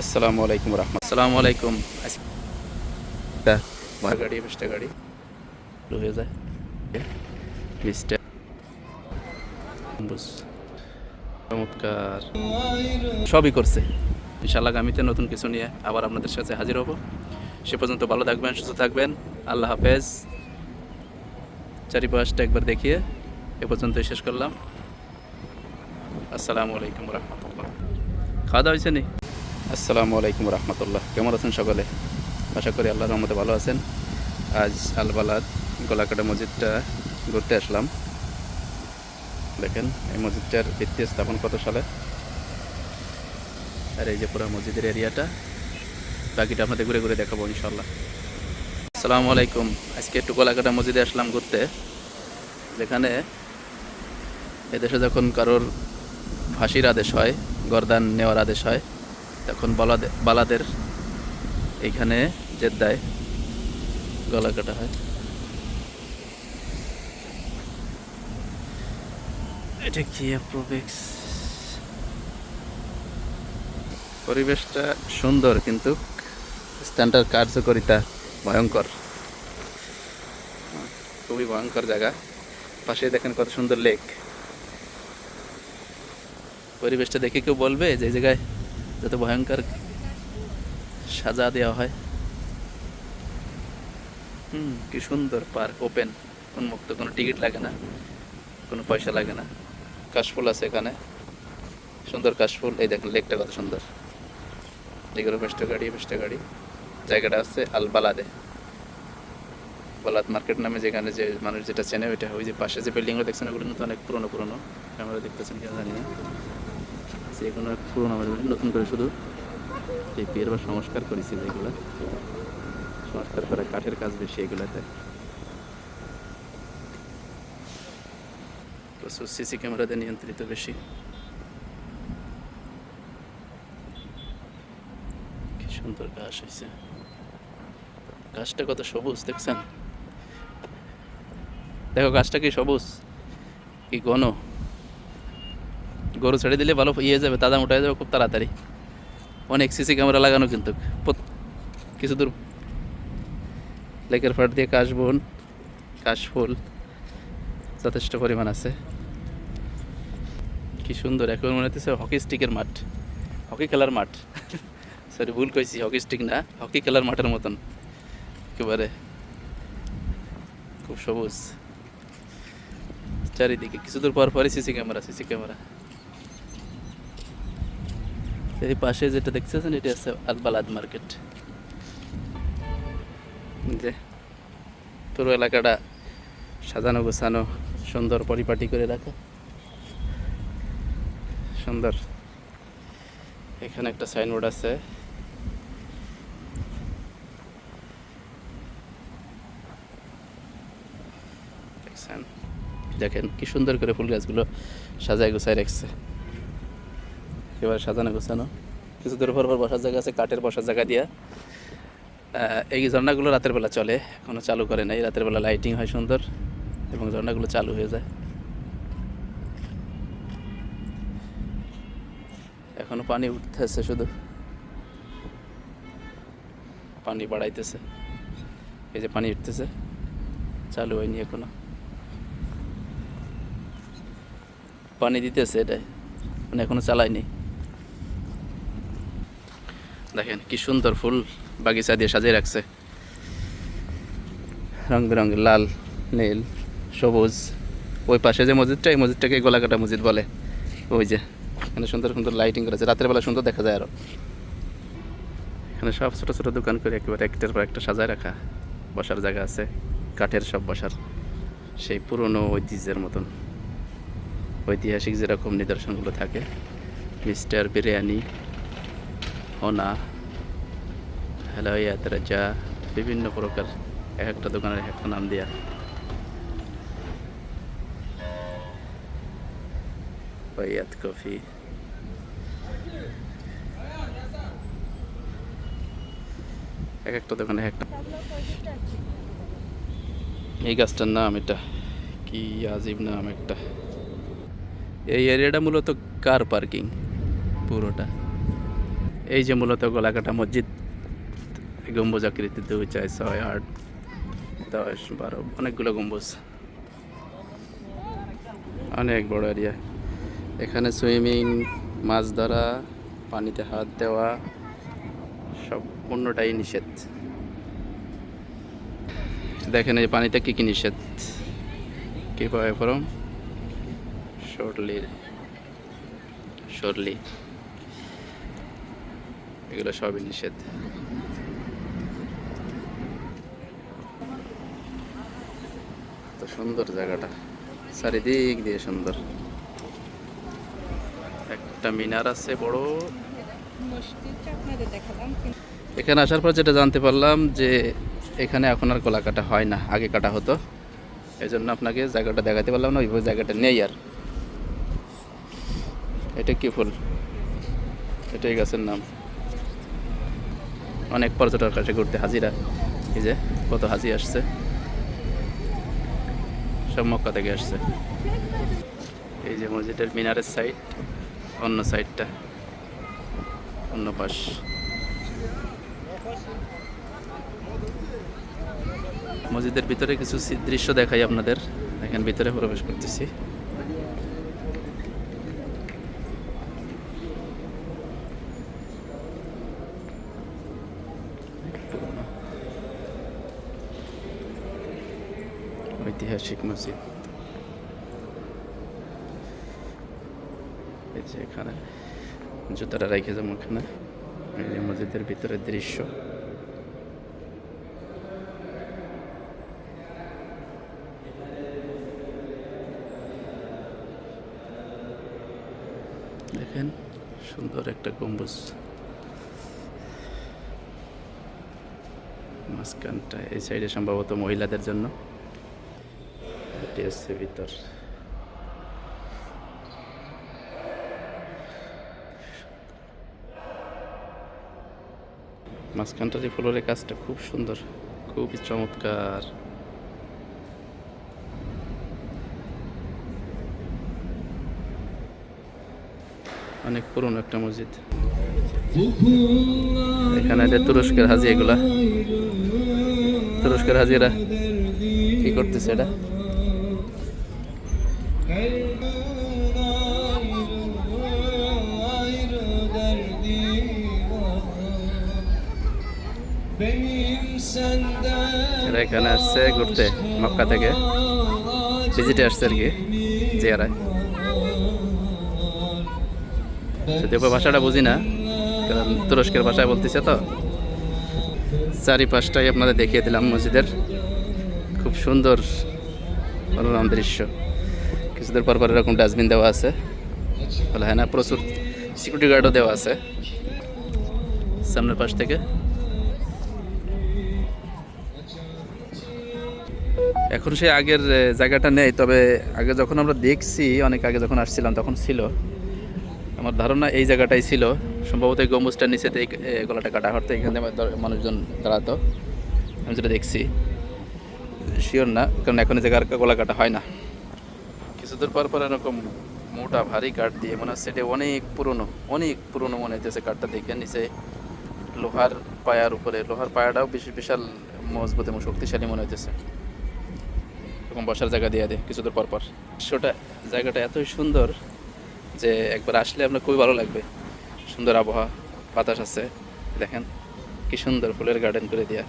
আসসালামু আলাইকুম রহমান আসসালামু আলাইকুম। গাড়ি বিশটা গাড়ি। হয়ে যায়। বিশটা চমৎকার। সবই করছে। ইনশাল্লাহ আগামীতে নতুন কিছু নিয়ে আবার আপনাদের সাথে হাজির হব। সে পর্যন্ত ভালো থাকবেন সুস্থ থাকবেন। আল্লাহ হাফেজ। চারিপাশটা একবার দেখিয়ে এ পর্যন্তই শেষ করলাম। আসসালামু আলাইকুম রহমতুল্লাহ। খাওয়া দাওয়া হয়েছে নি? আসসালামু আলাইকুম রহমতুল্লাহ। কেমন আছেন সকলে? আশা করি আল্লাহর রহমতে ভালো আছেন। আজ আলবালাদ গোলাকাটা মসজিদটা ঘুরতে আসলাম। দেখেন, এই মসজিদটার ভিত্তি স্থাপন কত সালে? আর এই যে পুরো মসজিদের এরিয়াটা, বাকিটা আপনাদের ঘুরে ঘুরে দেখাবো ইনশাল্লাহ আসসালামু আলাইকুম। আজকে একটু গোলাকাটা মসজিদে আসলাম ঘুরতে। যেখানে এদেশে যখন কারোর ফাঁসির আদেশ হয়, গরদান নেওয়ার আদেশ হয় তখন বালাদে বালাদের এইখানে জেদ্দায় গলা কাটা হয়। এটা কি অ্যাপ্রোবেক্স পরিবেশটা সুন্দর কিন্তু স্ট্যান্ডার্ড কার্যকরিতা ভয়ঙ্কর। খুবই ভয়ঙ্কর জায়গা। পাশে দেখেন কত সুন্দর লেক পরিবেশটা দেখে কেউ বলবে যে জায়গায় যত ভয়ঙ্কর সাজা দেওয়া হয়। হুম, কি সুন্দর পার্ক, ওপেন। উন্মুক্ত, কোনো টিকিট লাগে না, কোনো পয়সা লাগে না। কাশফুল আছে এখানে। সুন্দর কাশফুল। এই দেখেন, লেকটা কত সুন্দর। এগুলো বেস্ট গাড়ি বেস্ট গাড়ি। জায়গাটা আছে আল বালাদে মার্কেট নামে যেখানে যে মানুষ যেটা চেনে ওইটা, ওই যে পাশে যে বিল্ডিংগুলো দেখছেন, ওগুলো কিন্তু অনেক পুরনো পুরনো। ক্যামেরা দেখতেছেন কেন জানি না। কোনো এক পুরোনো নতুন করে শুধু এই বিয়ের বা সংস্কার করেছি যেগুলো। সংস্কার করে কাঠের কাজ বেশি এগুলাতে। প্রচুর সিসি ক্যামেরাতে নিয়ন্ত্রিত বেশি। কি সুন্দর ঘাস হয়েছে গাছটা কত সবুজ, দেখছেন? দেখো গাছটা কি সবুজ? কি ঘন? গরু ছেড়ে দিলে ভালো ইয়ে যাবে, তাজা মোটা যাবে, খুব তাড়াতাড়ি। অনেক সিসি ক্যামেরা লাগানো কিন্তু কিছু দূর। লেকের ফাট দিয়ে কাশবন কাশফুল যথেষ্ট পরিমাণ আছে। কি সুন্দর, এখন মনে হচ্ছে হকি স্টিকের মাঠ, হকি খেলার মাঠ। সরি ভুল কইছি, হকি স্টিক না, হকি খেলার মাঠের মতন, একেবারে। খুব সবুজ। চারিদিকে, কিছু দূর পর পরে সিসি ক্যামেরা সিসি ক্যামেরা। এই পাশে যেটা দেখতেছেন, এটা আছে আলবালাদ মার্কেট। যে পুরো এলাকাটা সাজানো, গোছানো, সুন্দর পরিপাটি করে রাখা। সুন্দর। এখানে একটা সাইনবোর্ড আছে। দেখেন কি সুন্দর করে ফুল গাছগুলো সাজায়, গোছায় রাখছে। এবার সাজানো গোছানো। কিছু দূর পর পর বসার জায়গা আছে, কাঠের বসার জায়গা দিয়া। এই ঝর্ণাগুলো রাতের বেলা চলে এখনও চালু করে নাই। রাতের বেলা লাইটিং হয় সুন্দর এবং ঝর্ণাগুলো চালু হয়ে যায়। এখনও পানি উঠতেছে শুধু। পানি বাড়াইতেছে। এই যে পানি উঠতেছে, চালু হয়নি এখনও। পানি দিতেছে এটাই মানে এখনও চালায়নি। দেখেন, কি সুন্দর ফুল বাগিচা দিয়ে সাজিয়ে রাখছে। রং বেরঙের লাল, নীল, সবুজ। ওই পাশে যে মসজিদটা, এই মসজিদটাকে গোলাকাটা মসজিদ বলে। ওই যে, এখানে সুন্দর সুন্দর লাইটিং করেছে রাতের বেলা সুন্দর দেখা যায় আরও। এখানে সব ছোট ছোট দোকান করে একেবারে একটার পর একটা সাজায় রাখা। বসার জায়গা আছে, কাঠের সব বসার। সেই পুরনো ঐতিহ্যের মতন। ঐতিহাসিক যেরকম নিদর্শনগুলো থাকে, মিস্টার বিরিয়ানি হোনা হেলাইয়াত, রাজা, বিভিন্ন প্রকার এক একটা দোকানের এক একটা নাম দেয়া। Wyatt coffee. এক একটা দোকানে একটা এই গাছটার নাম এটা কি আজীব নাম একটা। এই এরিয়াটা মূলত কার পার্কিং? পুরোটা। এই যে মূলত গোলাকাটা মসজিদ, গম্বুজ আকৃতি দুই চার ছয় আট, দশ, বারো, অনেকগুলো গম্বুজ। অনেক বড় এরিয়া এখানে সুইমিং, মাছ ধরা, পানিতে হাত দেওয়া, সব পূর্ণটাই নিষেধ। দেখেন এই পানিতে কী কী নিষেধ? কী পাওয়া ফরম শর্টলি শর্লি। এগুলো সবই নিষেধ। তো সুন্দর জায়গাটা। চারিদিক দিয়ে সুন্দর। একটা মিনার আছে বড়। এখানে আসার পর যেটা জানতে পারলাম যে এখানে এখন আর কলা কাটা হয় না, আগে কাটা হতো। এই জন্য আপনাকে জায়গাটা দেখাতে পারলাম না, ওইভাবে জায়গাটা নেই আর। এটা কি ফুল? এটাই গাছের নাম। অনেক পর্যটক কাছে ঘুরতে, হাজিরা। এই যে, কত হাজি আসছে। সব মক্কা থেকে আসছে। এই যে মসজিদের মিনারের সাইড অন্য সাইডটা অন্য পাশ। মসজিদের ভিতরে কিছু দৃশ্য দেখাই আপনাদের। এখানে ভিতরে প্রবেশ করতেছি। ঐতিহাসিক মসজিদ এই এখানে জুতাটা রেখে যাব এখানে। মসজিদের ভিতরের দৃশ্য। দেখেন, সুন্দর একটা গম্বুজ। মাঝখানটা এই সাইডে সম্ভবত মহিলাদের জন্য। এটি হচ্ছে ভিতর কাজটা খুব সুন্দর খুবই চমৎকার অনেক পুরনো একটা মসজিদ এখানে যে তুরস্কের হাজি এগুলা তুরস্কের হাজিরা কি করতেছে এটা এরা এখানে আসছে ঘুরতে মক্কা থেকে। ভিজিটে আসছে আর কি, জিয়ারায়। যদিও ভাষাটা বুঝি না, কারণ তুরস্কের ভাষায় বলতেছে তো। চারিপাশটাই আপনাদের দেখিয়ে দিলাম মসজিদের। খুব সুন্দর, মনোরম দৃশ্য। কিছুদের পর পর এরকম ডাস্টবিন দেওয়া আছে। বলে হ্যাঁ না, প্রচুর সিকিউরিটি গার্ডও দেওয়া আছে। সামনের পাশ থেকে। এখন সে আগের জায়গাটা নেই, তবে আগে যখন আমরা দেখছি, অনেক আগে যখন আসছিলাম, তখন ছিল। আমার ধারণা এই জায়গাটাই ছিল। সম্ভবত এই গম্বুজটার নিচেতে এই গলাটা কাটা হতো এখানে মানুষজন দাঁড়াতো। আমি যেটা দেখছি শিওর না, কারণ এখন এই জায়গার গলা কাটা হয় না। কিছুদূর পর পর এরকম মোটা, ভারী কাঠ দিয়ে মনে হচ্ছে এটা অনেক পুরনো অনেক পুরনো মনে হইতেছে কাঠটা দেখে। নিচে লোহার পায়ার উপরে, লোহার পায়াটাও বেশি বিশাল, মজবুত এবং শক্তিশালী মনে হইতেছে। এরকম বসার জায়গা দিয়ে দেয় কিছুদূর পর পর। দৃশ্যটা জায়গাটা এতই সুন্দর যে একবার আসলে আপনার খুবই ভালো লাগবে। সুন্দর আবহাওয়া, বাতাস আছে, দেখেন কি সুন্দর ফুলের গার্ডেন করে দেয়া।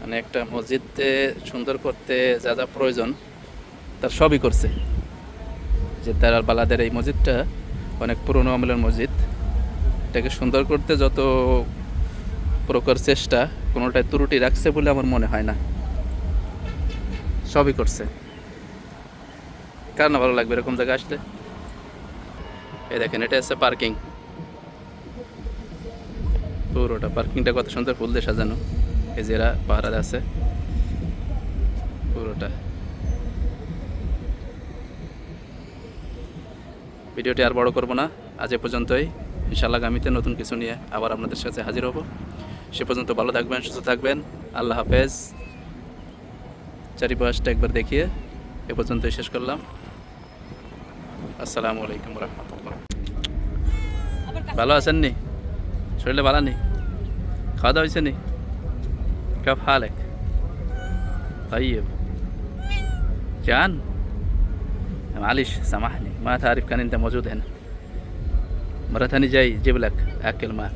মানে একটা মসজিদে সুন্দর করতে যা যা প্রয়োজন, তার সবই করছে। যে তার বালাদের এই মসজিদটা অনেক পুরনো আমলের মসজিদ। এটাকে সুন্দর করতে যত প্রকার চেষ্টা কোনোটাই ত্রুটি রাখছে বলে আমার মনে হয় না। সবই করছে। কার না ভালো লাগবে এরকম জায়গায় আসলে? এই দেখেন, এটা হচ্ছে পার্কিং পুরোটা পার্কিংটা কত সুন্দর ফুল দিয়ে সাজানো। এই যে এরা পাহারা আছে। পুরোটা। ভিডিওটি আর বড় করব না। আজ এ পর্যন্তই। ইনশাল্লাহ আগামীতে নতুন কিছু নিয়ে আবার আপনাদের সাথে হাজির হব। সে পর্যন্ত ভালো থাকবেন, সুস্থ থাকবেন। আল্লাহ হাফেজ। চারিপাশটা একবার দেখিয়ে এ পর্যন্তই শেষ করলাম আসসালামু আলাইকুম রহমতুল্লাহ আবার ভালো আছেন নি শরীরে ভালো নেই খাওয়া দাওয়া হয়েছে নি كيف حالك طيب جان معلش سامحني ما تعرف كان انت موجود هنا مرة ثانية جاي جيب لك اكل معك